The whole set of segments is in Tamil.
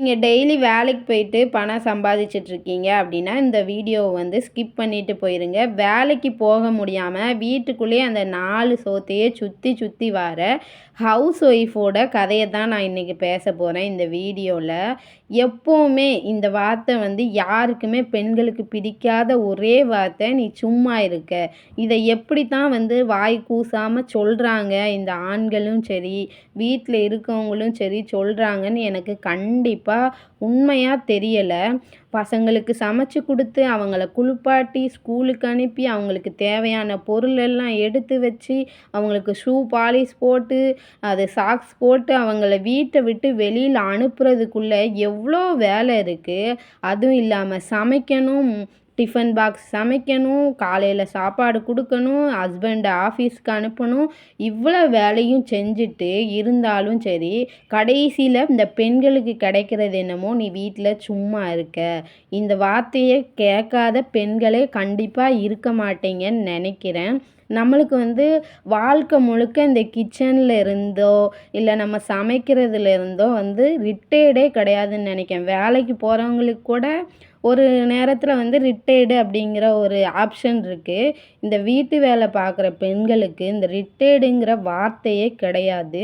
நீங்கள் டெய்லி வேலைக்கு போயிட்டு பணம் சம்பாதிச்சிட்ருக்கீங்க அப்படின்னா இந்த வீடியோவை வந்து ஸ்கிப் பண்ணிவிட்டு போயிருங்க. வேலைக்கு போக முடியாமல் வீட்டுக்குள்ளேயே அந்த நாலு சோத்தையே சுற்றி சுற்றி வர ஹவுஸ் ஒய்ஃபோட கதையை தான் நான் இன்றைக்கி பேச போகிறேன் இந்த வீடியோவில் எப்போவுமே இந்த வார்த்தை வந்து யாருக்குமே பெண்களுக்கு பிடிக்காத ஒரே வார்த்தை நீ சும்மா இருக்க. இதை எப்படி தான் வந்து வாய் கூசாமல் சொல்கிறாங்க இந்த ஆண்களும் சரி வீட்டில் இருக்கவங்களும் சரி சொல்கிறாங்கன்னு எனக்கு கண்டிப்பாக உண்மையாக தெரியலை. பசங்களுக்கு சமைச்சு கொடுத்து அவங்கள குளிப்பாட்டி ஸ்கூலுக்கு அனுப்பி அவங்களுக்கு தேவையான பொருள் எல்லாம் எடுத்து வச்சு அவங்களுக்கு ஷூ பாலிஷ் போட்டு அது சாக்ஸ் போட்டு அவங்கள வீட்டை விட்டு வெளியில் அனுப்புறதுக்குள்ளே எவ்வளோ வேலை இருக்குது அதுவும் இல்லாமல் சமைக்கணும் டிஃபன் பாக்ஸ் சமைக்கணும் காலையில் சாப்பாடு கொடுக்கணும் ஹஸ்பண்டை ஆஃபீஸ்க்கு அனுப்பணும். இவ்வளோ வேலையும் செஞ்சுட்டு இருந்தாலும் சரி கடைசியில் இந்த பெண்களுக்கு கிடைக்கிறது என்னமோ நீ வீட்டில் சும்மா இருக்க. இந்த வார்த்தையை கேட்காத பெண்களே கண்டிப்பாக இருக்க மாட்டீங்கன்னு நினைக்கிறேன். நம்மளுக்கு வந்து வாழ்க்கை முழுக்க இந்த கிச்சனில் இருந்தோ இல்லை நம்ம சமைக்கிறதுல இருந்தோ வந்து ரிட்டையர்டே கிடையாதுன்னு நினைக்கிறேன். வேலைக்கு போகிறவங்களுக்கு கூட ஒரு நேரத்தில் வந்து ரிட்டையர்டு அப்படிங்கிற ஒரு ஆப்ஷன் இருக்குது இந்த வீட்டு வேலை பார்க்குற பெண்களுக்கு இந்த ரிட்டையர்டுங்கிற வார்த்தையே கிடையாது.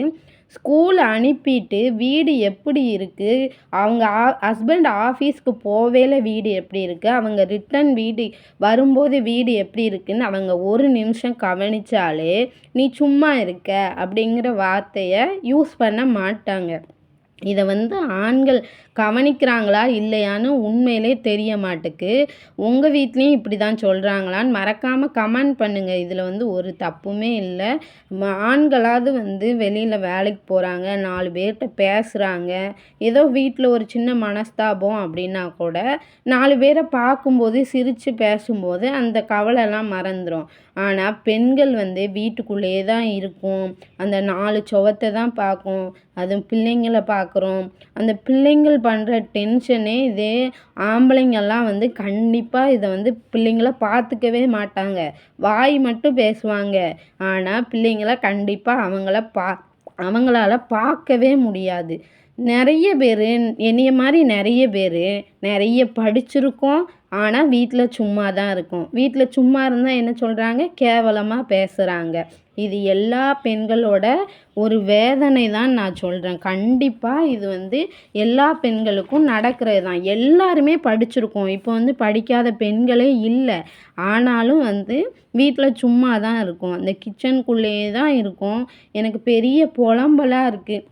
ஸ்கூல் அனுப்பிட்டு வீடு எப்படி இருக்குது அவங்க ஆ ஹஸ்பண்ட் ஆஃபீஸ்க்கு போவேல வீடு எப்படி இருக்குது அவங்க ரிட்டன் வீடு வரும்போது வீடு எப்படி இருக்குதுன்னு அவங்க ஒரு நிமிஷம் கவனித்தாலே நீ சும்மா இருக்க அப்படிங்கிற வார்த்தையை யூஸ் பண்ண மாட்டாங்க. இதை வந்து ஆண்கள் கவனிக்கிறாங்களா இல்லையான்னு உண்மையிலே தெரிய மாட்டுக்கு. உங்கள் வீட்லேயும் இப்படி தான் சொல்கிறாங்களான்னு மறக்காமல் கமெண்ட் பண்ணுங்கள் இதில் வந்து ஒரு தப்புமே இல்லை. ஆண்களாவது வந்து வெளியில் வேலைக்கு போகிறாங்க நாலு பேர்கிட்ட பேசுகிறாங்க ஏதோ வீட்டில் ஒரு சின்ன மனஸ்தாபம் அப்படின்னா கூட நாலு பேரை பார்க்கும்போது சிரித்து பேசும்போது அந்த கவலைலாம் மறந்துடும் ஆனால் பெண்கள் வந்து வீட்டுக்குள்ளேயே தான் இருக்கும். அந்த நாலு சுவத்தை தான் பார்க்கும். அதுவும் பிள்ளைங்களை பார்க்குறோம். அந்த பிள்ளைங்கள் பண்ணுற டென்ஷனே இதே ஆம்பளைங்கெல்லாம் வந்து கண்டிப்பாக இதை வந்து பிள்ளைங்கள பார்த்துக்கவே மாட்டாங்க. வாய் மட்டும் பேசுவாங்க. ஆனால் பிள்ளைங்கள கண்டிப்பாக அவங்கள பா அவங்களால பார்க்கவே முடியாது. நிறைய பேர் என்னைய மாதிரி நிறைய பேர் நிறைய படிச்சிருக்கோம். ஆனால் வீட்டில் சும்மா தான் இருக்கும். வீட்டில் சும்மா இருந்தால் என்ன சொல்கிறாங்க கேவலமாக பேசுகிறாங்க இது எல்லா பெண்களோட ஒரு வேதனை தான் நான் சொல்கிறேன் கண்டிப்பாக இது வந்து எல்லா பெண்களுக்கும் நடக்கிறது தான் எல்லாருமே படிச்சிருக்கோம். இப்போ வந்து படிக்காத பெண்களே இல்லை. ஆனாலும் வந்து வீட்டில் சும்மா தான் இருக்கும். அந்த கிச்சனுக்குள்ளேயே தான் இருக்கும். எனக்கு பெரிய புலம்பலாக இருக்குது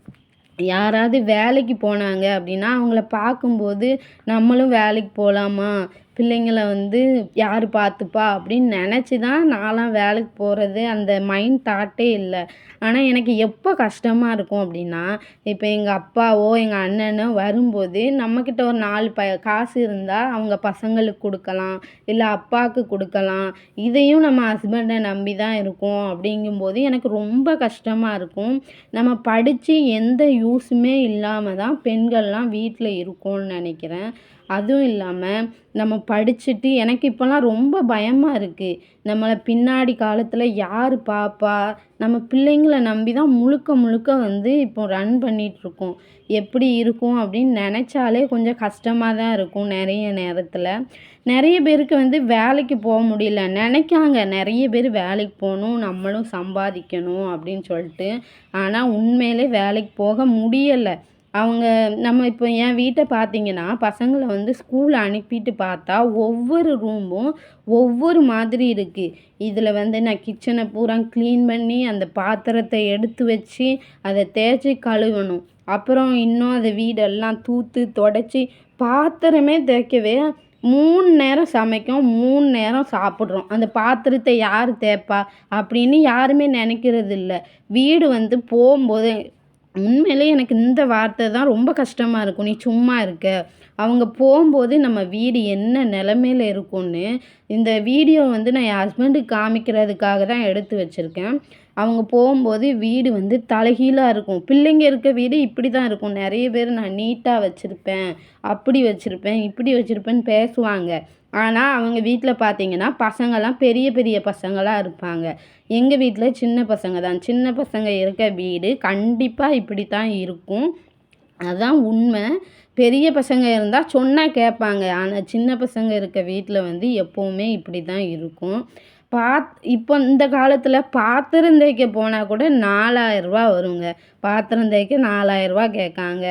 யாராவது வேலைக்கு போனாங்க அப்படின்னா அவங்கள பார்க்கும்போது நம்மளும் வேலைக்கு போகலாமா பிள்ளைங்களை வந்து யார் பார்த்துப்பா அப்படின்னு நினச்சி தான் நான்லாம் வேலைக்கு போகிறது அந்த மைண்ட் தாட்டே இல்லை. ஆனால் எனக்கு எப்போ கஷ்டமாக இருக்கும் அப்படின்னா இப்போ எங்கள் அப்பாவோ எங்கள் அண்ணனோ வரும்போது நம்மக்கிட்ட ஒரு நாலு ப காசு இருந்தால் அவங்க பசங்களுக்கு கொடுக்கலாம் இல்லை அப்பாவுக்கு கொடுக்கலாம். இதையும் நம்ம ஹஸ்பண்டை நம்பி தான் இருக்கோம் அப்படிங்கும்போது எனக்கு ரொம்ப கஷ்டமாக இருக்கும். நம்ம படித்து எந்த யூஸுமே இல்லாமல் தான் பெண்கள்லாம் வீட்டில் இருக்கோம்னு நினைக்கிறேன். அதுவும் இல்லாமல் நம்ம படிச்சுட்டு எனக்கு இப்போலாம் ரொம்ப பயமாக இருக்குது நம்மளை பின்னாடி காலத்தில் யார் பார்ப்பா நம்ம பிள்ளைங்கள நம்பி தான் முழுக்க முழுக்க வந்து இப்போ ரன் பண்ணிகிட்ருக்கோம் எப்படி இருக்கும் அப்படின்னு நினச்சாலே கொஞ்சம் கஷ்டமாக தான் இருக்கும் நிறைய நேரத்தில். நிறைய பேருக்கு வந்து வேலைக்கு போக முடியல. நினைக்காங்க நிறைய பேர் வேலைக்கு போகணும் நம்மளும் சம்பாதிக்கணும் அப்படின்னு சொல்லிட்டு. ஆனால் உண்மையிலே வேலைக்கு போக முடியலை. அவங்க நம்ம இப்போ என் வீட்டை பார்த்தீங்கன்னா பசங்களை வந்து ஸ்கூல் அனுப்பிட்டு பார்த்தா ஒவ்வொரு ரூமும் ஒவ்வொரு மாதிரி இருக்குது இதில் வந்து நான் கிச்சனை பூரா க்ளீன் பண்ணி அந்த பாத்திரத்தை எடுத்து வச்சு அதை தேய்ச்சி கழுவணும். அப்புறம் இன்னும் அதை வீடெல்லாம் தூத்து தொடச்சி பாத்திரமே தேய்க்கவே மூணு நேரம் சமைக்கும் மூணு நேரம் சாப்பிட்றோம். அந்த பாத்திரத்தை யார் தேய்ப்பா அப்படின்னு யாருமே நினைக்கிறது இல்லை வீடு வந்து போகும்போது உண்மையிலே எனக்கு இந்த வார்த்தை தான் ரொம்ப கஷ்டமாக இருக்கும். நீ சும்மா இருக்க. அவங்க போகும்போது நம்ம வீடு என்ன நிலமையில இருக்கும்னு இந்த வீடியோ வந்து நான் என் ஹஸ்பண்டுக்கு காமிக்கிறதுக்காக தான் எடுத்து வச்சுருக்கேன். அவங்க போகும்போது வீடு வந்து தலைகீழாக இருக்கும். பிள்ளைங்க இருக்க வீடு இப்படி தான் இருக்கும். நிறைய பேர் நான் நீட்டாக வச்சுருப்பேன். அப்படி வச்சுருப்பேன். இப்படி வச்சுருப்பேன்னு பேசுவாங்க. ஆனால் அவங்க வீட்டில் பார்த்தீங்கன்னா பசங்கள்லாம் பெரிய பெரிய பசங்களாக இருப்பாங்க. எங்கள் வீட்டில் சின்ன பசங்க தான். சின்ன பசங்க இருக்க வீடு கண்டிப்பாக இப்படி தான் இருக்கும். அதுதான் உண்மை. பெரிய பசங்க இருந்தால் சொன்னால் கேட்பாங்க. ஆனால் சின்ன பசங்க இருக்க வீட்டில் வந்து எப்போவுமே இப்படி தான் இருக்கும். பாத் இப்போ இந்த காலத்தில் பாத்திரம் தேய்க்க போனால் கூட நாலாயிரரூவா வருங்க. பாத்திரம் தேய்க்க நாலாயிரரூவா கேட்காங்க.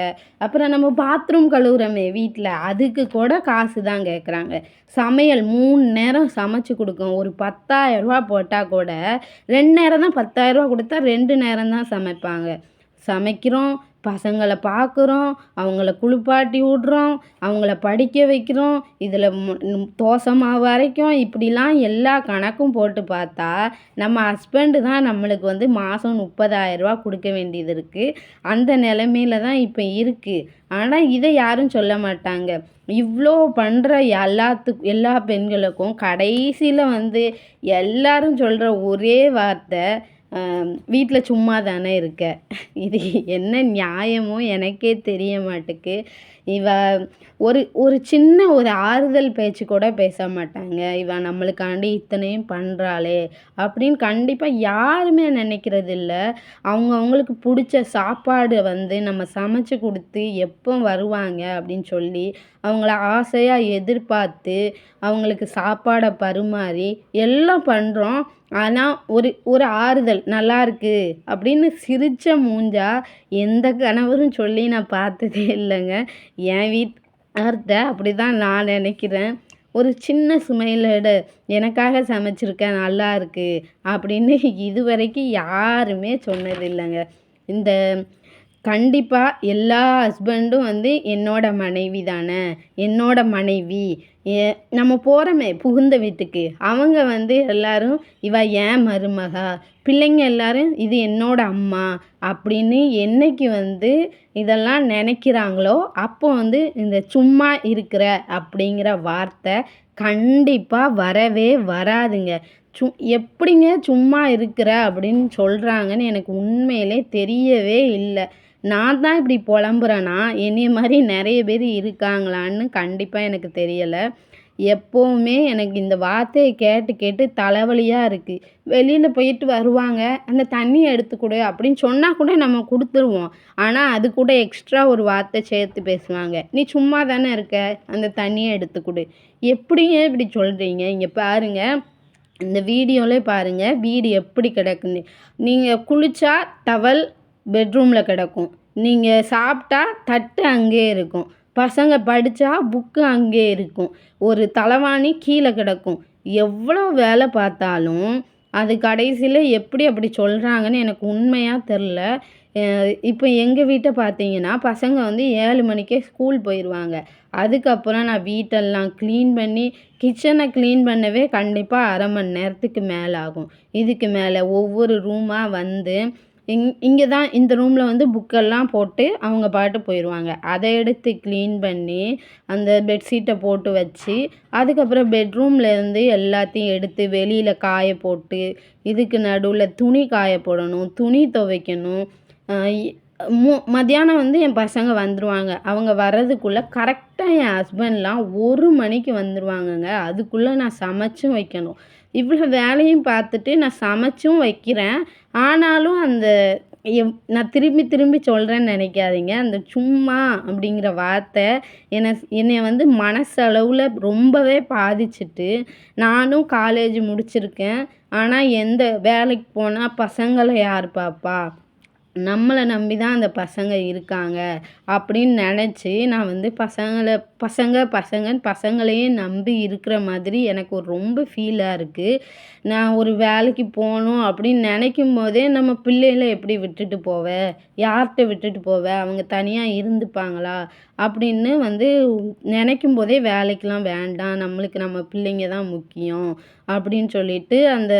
அப்புறம் நம்ம பாத்ரூம் கழுவுறோமே வீட்டில் அதுக்கு கூட காசு தான் கேட்குறாங்க. சமையல் மூணு நேரம் சமைச்சு கொடுக்கும். ஒரு பத்தாயிரரூவா போட்டால் கூட ரெண்டு நேரம் தான் பத்தாயிரரூவா கொடுத்தா ரெண்டு நேரம் தான் சமைப்பாங்க. சமைக்கிறோம் பசங்களை பார்க்குறோம் அவங்கள குளிப்பாட்டி விட்றோம் அவங்கள படிக்க வைக்கிறோம். இதில் தோசை மாவு வரைக்கும் இப்படிலாம் எல்லா கணக்கும் போட்டு பார்த்தா நம்ம ஹஸ்பண்டு தான் நம்மளுக்கு வந்து மாதம் முப்பதாயிரரூவா கொடுக்க வேண்டியது இருக்குது அந்த நிலமையில தான் இப்போ இருக்குது ஆனால் இதை யாரும் சொல்ல மாட்டாங்க. இவ்வளோ பண்ணுற எல்லாத்துக்கு எல்லா பெண்களுக்கும் கடைசியில் வந்து எல்லாரும் சொல்கிற ஒரே வார்த்தை வீட்டில் சும்மா தானே இருக்க? இது என்ன நியாயமோ எனக்கே தெரிய மாட்டுக்கு. இவ ஒரு ஒரு சின்ன ஒரு ஆறுதல் பேச்சு கூட பேச மாட்டாங்க. இவ நம்மளுக்காண்டி இத்தனையும் பண்ணுறாளே அப்படின்னு கண்டிப்பாக யாருமே நினைக்கிறது இல்லை அவங்க அவங்களுக்கு பிடிச்ச சாப்பாடு வந்து நம்ம சமைச்சு கொடுத்து எப்போ வருவாங்க அப்படின்னு சொல்லி அவங்கள ஆசையாக எதிர்பார்த்து அவங்களுக்கு சாப்பாடை பரிமாறி எல்லாம் பண்ணுறோம் ஆனால் ஒரு ஒரு ஆறுதல் நல்லாயிருக்கு அப்படின்னு சிரித்த மூஞ்சா எந்த கணவரும் சொல்லி நான் பார்த்ததே இல்லைங்க. என் வீட்டார்கிட்ட அப்படி தான் நான் நினைக்கிறேன். ஒரு சின்ன சுமையிலோட எனக்காக சமைச்சிருக்கேன் நல்லா இருக்குது அப்படின்னு இதுவரைக்கும் யாருமே சொன்னது இல்லைங்க இந்த கண்டிப்பாக எல்லா ஹஸ்பண்டும் வந்து என்னோட மனைவி தானே. என்னோட மனைவி. ஏ நம்ம போகிறோமே புகுந்த வீட்டுக்கு. அவங்க வந்து எல்லாரும் இவ ஏன் மருமகா? பிள்ளைங்க எல்லாரும் இது என்னோட அம்மா. அப்படின்னு என்னைக்கு வந்து இதெல்லாம் நினைக்கிறாங்களோ அப்போ வந்து இந்த சும்மா இருக்கிற அப்படிங்கிற வார்த்தை கண்டிப்பாக வரவே வராதுங்க. சு எப்படிங்க சும்மா இருக்கிற? அப்படின்னு சொல்கிறாங்கன்னு எனக்கு உண்மையிலே தெரியவே இல்லை. நான் தான் இப்படி புலம்புறேன்னா என்னைய மாதிரி நிறைய பேர் இருக்காங்களான்னு கண்டிப்பாக எனக்கு தெரியலை. எப்போவுமே எனக்கு இந்த வார்த்தையை கேட்டு கேட்டு தலைவலியாக இருக்குது வெளியில் போயிட்டு வருவாங்க. அந்த தண்ணியை எடுத்து கொடு அப்படின்னு சொன்னால் கூட நம்ம கொடுத்துருவோம். ஆனால் அது கூட எக்ஸ்ட்ரா ஒரு வார்த்தை சேர்த்து பேசுவாங்க. நீ சும்மா தானே இருக்க? அந்த தண்ணியை எடுத்து கொடு. எப்படிங்க இப்படி சொல்கிறீங்க இங்கே பாருங்கள் இந்த வீடியோவிலே பாருங்கள் வீடு எப்படி கிடக்குன்னு. நீங்கள் குளித்தா டவல் பெட்ரூமில் கிடக்கும். நீங்கள் சாப்பிட்டா தட்டு அங்கேயே இருக்கும். பசங்க படித்தா புக்கு அங்கேயே இருக்கும். ஒரு தலைவாணி கீழே கிடக்கும். எவ்வளோ வேலை பார்த்தாலும் அது கடைசியில் எப்படி அப்படி சொல்கிறாங்கன்னு எனக்கு உண்மையாக தெரில இப்போ எங்கள் வீட்டை பார்த்தீங்கன்னா பசங்க வந்து ஏழு மணிக்கே ஸ்கூல் போயிடுவாங்க அதுக்கப்புறம் நான் வீட்டெல்லாம் க்ளீன் பண்ணி கிச்சனை க்ளீன் பண்ணவே கண்டிப்பாக அரை மணி நேரத்துக்கு மேலே ஆகும் இதுக்கு மேலே ஒவ்வொரு ரூமாக வந்து இங் இங்கே தான் இந்த ரூமில் வந்து புக்கெல்லாம் போட்டு அவங்க பாட்டு போயிடுவாங்க அதை எடுத்து க்ளீன் பண்ணி அந்த பெட்ஷீட்டை போட்டு வச்சு அதுக்கப்புறம் பெட்ரூம்லேருந்து எல்லாத்தையும் எடுத்து வெளியில் காய போட்டு இதுக்கு நடுவில் துணி காய போடணும் துணி துவைக்கணும் மு மத்தியானம் வந்து என் பசங்க வந்துடுவாங்க அவங்க வர்றதுக்குள்ளே கரெக்டாக என் ஹஸ்பண்ட்லாம் ஒரு மணிக்கு வந்துடுவாங்கங்க அதுக்குள்ளே நான் சமைச்சும் வைக்கணும். இவ்வளோ வேலையும் பார்த்துட்டு நான் சமைச்சும் வைக்கிறேன். ஆனாலும் அந்த எவ் நான் திரும்பி திரும்பி சொல்கிறேன்னு நினைக்காதீங்க. அந்த சும்மா அப்படிங்கிற வார்த்தை என்னை என்னை வந்து மனசளவில் ரொம்பவே பாதிச்சிட்டு நானும் காலேஜ் முடிச்சிருக்கேன். ஆனால் எந்த வேலைக்கு போனால் பசங்களை யார் பார்ப்பா? நம்மளை நம்பி தான் அந்த பசங்க இருக்காங்க அப்படின்னு நினச்சி நான் வந்து பசங்களை பசங்க பசங்கன்னு பசங்களையே நம்பி இருக்கிற மாதிரி எனக்கு ஒரு ரொம்ப ஃபீலாக இருக்குது நான் ஒரு வேலைக்கு போகணும் அப்படின்னு நினைக்கும் போதே நம்ம பிள்ளைகளை எப்படி விட்டுட்டு போவ? யார்கிட்ட விட்டுட்டு போவ? அவங்க தனியாக இருந்துப்பாங்களா? அப்படின்னு வந்து நினைக்கும் போதே வேலைக்கெலாம் வேண்டாம். நம்மளுக்கு நம்ம பிள்ளைங்க தான் முக்கியம் அப்படின்னு சொல்லிட்டு அந்த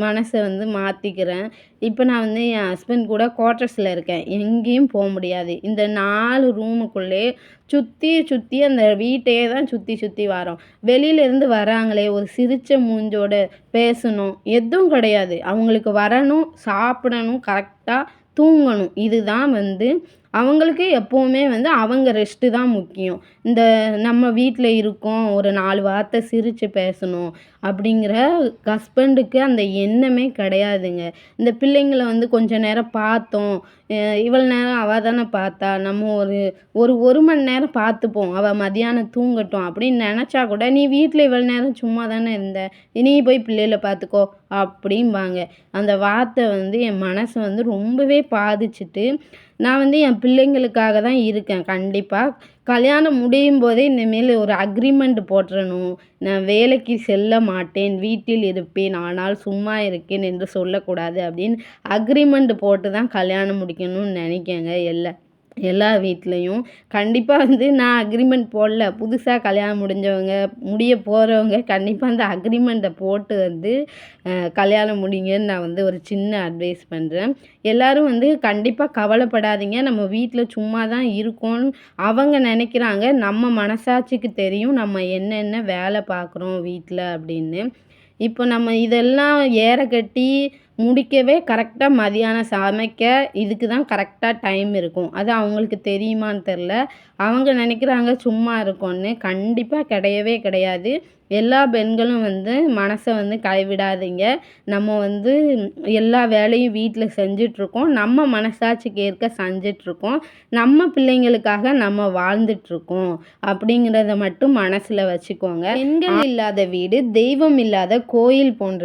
மனசை வந்து மாற்றிக்கிறேன் இப்போ நான் வந்து என் ஹஸ்பண்ட் கூட குவார்ட்டர்ஸில் இருக்கேன். எங்கேயும் போக முடியாது. இந்த நாலு ரூமுக்குள்ளே சுற்றி சுற்றி அந்த வீட்டையே தான் சுற்றி சுற்றி வரோம். வெளியிலேருந்து வராங்களே ஒரு சிரித்த மூஞ்சோட பேசணும். எதுவும் கிடையாது. அவங்களுக்கு வரணும் சாப்பிடணும் கரெக்டாக தூங்கணும். இதுதான் வந்து அவங்களுக்கு எப்போவுமே வந்து அவங்க ரெஸ்ட்டு தான் முக்கியம். இந்த நம்ம வீட்டில் இருக்கோம் ஒரு நாலு வார்த்தை சிரித்து பேசணும் அப்படிங்கிற ஹஸ்பண்டுக்கு அந்த எண்ணமே கிடையாதுங்க. இந்த பிள்ளைங்களை வந்து கொஞ்ச நேரம் பார்த்தோம் இவ்வளோ நேரம் அவள் தானே பார்த்தா நம்ம ஒரு ஒரு ஒரு மணி நேரம் பார்த்துப்போம் அவள் மதியானம் தூங்கட்டும் அப்படின்னு நினச்சா கூட நீ வீட்டில் இவ்வளோ நேரம் சும்மா தானே இருந்த? நீ போய் பிள்ளைகளை பார்த்துக்கோ அப்படிம்பாங்க. அந்த வார்த்தை வந்து என் மனசை வந்து ரொம்பவே பாதிச்சுட்டு நான் வந்து என் பிள்ளைங்களுக்காக தான் இருக்கேன் கண்டிப்பாக கல்யாணம் முடியும் போதே இனிமேல் ஒரு அக்ரிமெண்ட் போட்டுறணும். நான் வேலைக்கு செல்ல மாட்டேன் வீட்டில் இருப்பேன் ஆனால் சும்மா இருக்கேன் என்று சொல்லக்கூடாது அப்படின்னு அக்ரிமெண்ட் போட்டு தான் கல்யாணம் முடிக்கணும்னு நினைக்கேங்க எல்லா. எல்லா வீட்லேயும். கண்டிப்பாக வந்து நான் அக்ரிமெண்ட் போடல. புதுசாக கல்யாணம் முடிஞ்சவங்க முடிய போகிறவங்க கண்டிப்பாக அந்த அக்ரிமெண்ட்டை போட்டு வந்து கல்யாணம் முடிங்கன்னு நான் வந்து ஒரு சின்ன அட்வைஸ் பண்ணுறேன் எல்லோரும் வந்து கண்டிப்பாக கவலைப்படாதீங்க. நம்ம வீட்டில் சும்மா தான் இருக்கோம்னு அவங்க நினைக்கிறாங்க. நம்ம மனசாட்சிக்கு தெரியும். நம்ம என்னென்ன வேலை பார்க்குறோம் வீட்டில் அப்படின்னு. இப்போ நம்ம இதெல்லாம் ஏற கட்டி முடிக்கவே கரெக்டாக மதியானம் சமைக்க இதுக்கு தான் கரெக்டாக டைம் இருக்கும். அது அவங்களுக்கு தெரியுமான்னு தெரில அவங்க நினைக்கிறாங்க சும்மா இருக்கோன்னு. கண்டிப்பாக கிடையவே கிடையாது. எல்லா பெண்களும் வந்து மனசை வந்து கைவிடாதீங்க. நம்ம வந்து எல்லா வேலையும் வீட்டில் செஞ்சிட்ருக்கோம். நம்ம மனசாட்சிக்கு ஏற்க செஞ்சிட்ருக்கோம். நம்ம பிள்ளைங்களுக்காக நம்ம வாழ்ந்துட்டுருக்கோம் அப்படிங்கிறத மட்டும் மனசில் வச்சுக்கோங்க. பெண்கள் இல்லாத வீடு தெய்வம் இல்லாத கோயில் போன்றது